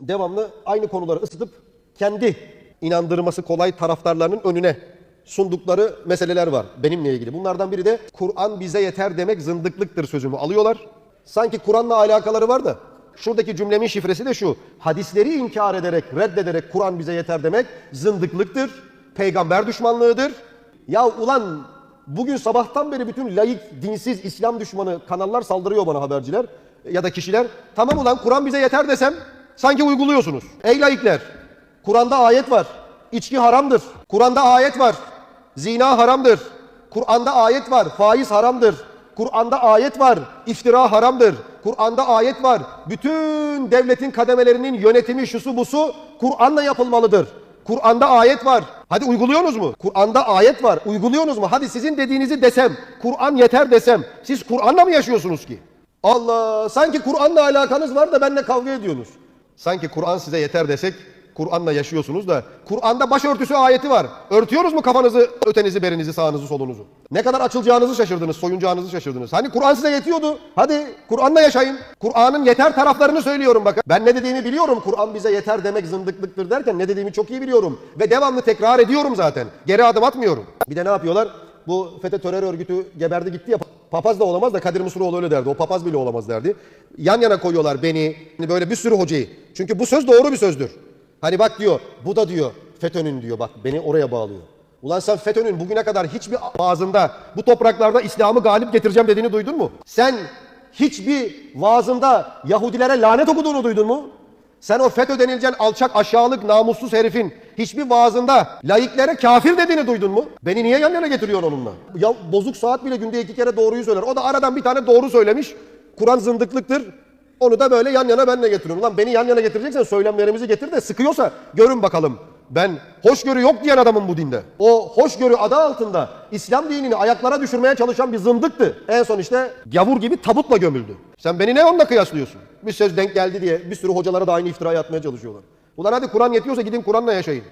devamlı aynı konuları ısıtıp kendi inandırması kolay taraftarlarının önüne sundukları meseleler var benimle ilgili. Bunlardan biri de Kur'an bize yeter demek zındıklıktır sözümü alıyorlar. Sanki Kur'an'la alakaları var da şuradaki cümlemin şifresi de şu. Hadisleri inkar ederek, reddederek Kur'an bize yeter demek zındıklıktır, peygamber düşmanlığıdır. Ya ulan bugün sabahtan beri bütün laik, dinsiz, İslam düşmanı kanallar saldırıyor bana haberciler ya da kişiler. Tamam ulan Kur'an bize yeter desem sanki uyguluyorsunuz. Ey laikler Kur'an'da ayet var. İçki haramdır. Kur'an'da ayet var. Zina haramdır. Kur'an'da ayet var. Faiz haramdır. Kur'an'da ayet var. İftira haramdır. Kur'an'da ayet var. Bütün devletin kademelerinin yönetimi şusu busu Kur'an'la yapılmalıdır. Kur'an'da ayet var. Hadi uyguluyorsunuz mu? Kur'an'da ayet var. Uyguluyorsunuz mu? Hadi sizin dediğinizi desem, Kur'an yeter desem, siz Kur'an'la mı yaşıyorsunuz ki? Allah, sanki Kur'an'la alakanız var da benimle kavga ediyorsunuz. Sanki Kur'an size yeter desek, Kur'an'la yaşıyorsunuz da Kur'an'da başörtüsü ayeti var. Örtüyoruz mu kafanızı, ötenizi, berinizi, sağınızı, solunuzu? Ne kadar açılacağınızı şaşırdınız, soyunacağınızı şaşırdınız. Hani Kur'an size yetiyordu. Hadi Kur'an'la yaşayın. Kur'an'ın yeter taraflarını söylüyorum bakın. Ben ne dediğimi biliyorum. Kur'an bize yeter demek zındıklıktır derken ne dediğimi çok iyi biliyorum. Ve devamlı tekrar ediyorum zaten. Geri adım atmıyorum. Bir de ne yapıyorlar? Bu FETÖ terör örgütü geberdi gitti ya. Papaz da olamaz da Kadir Mısıroğlu öyle derdi. O papaz bile olamaz derdi. Yan yana koyuyorlar beni, böyle bir sürü hocayı. Çünkü bu söz doğru bir sözdür. Hani bak diyor, bu da diyor FETÖ'nün diyor bak beni oraya bağlıyor. Ulan sen FETÖ'nün bugüne kadar hiçbir vaazında bu topraklarda İslam'ı galip getireceğim dediğini duydun mu? Sen hiçbir vaazında Yahudilere lanet okuduğunu duydun mu? Sen o FETÖ denilen alçak aşağılık namussuz herifin hiçbir vaazında laiklere kafir dediğini duydun mu? Beni niye yan yana getiriyorsun onunla? Ya bozuk saat bile günde iki kere doğruyu söyler. O da aradan bir tane doğru söylemiş. Kur'an zındıklıktır. Onu da böyle yan yana benle getiriyorum. Lan beni yan yana getireceksen söylemlerimizi getir de sıkıyorsa görün bakalım. Ben hoşgörü yok diyen adamım bu dinde. O hoşgörü adı altında İslam dinini ayaklara düşürmeye çalışan bir zındıktı. En son işte gavur gibi tabutla gömüldü. Sen beni ne onunla kıyaslıyorsun? Bir söz denk geldi diye bir sürü hocalara da aynı iftirayı atmaya çalışıyorlar. Ulan hadi Kur'an yetiyorsa gidin Kur'an'la yaşayın.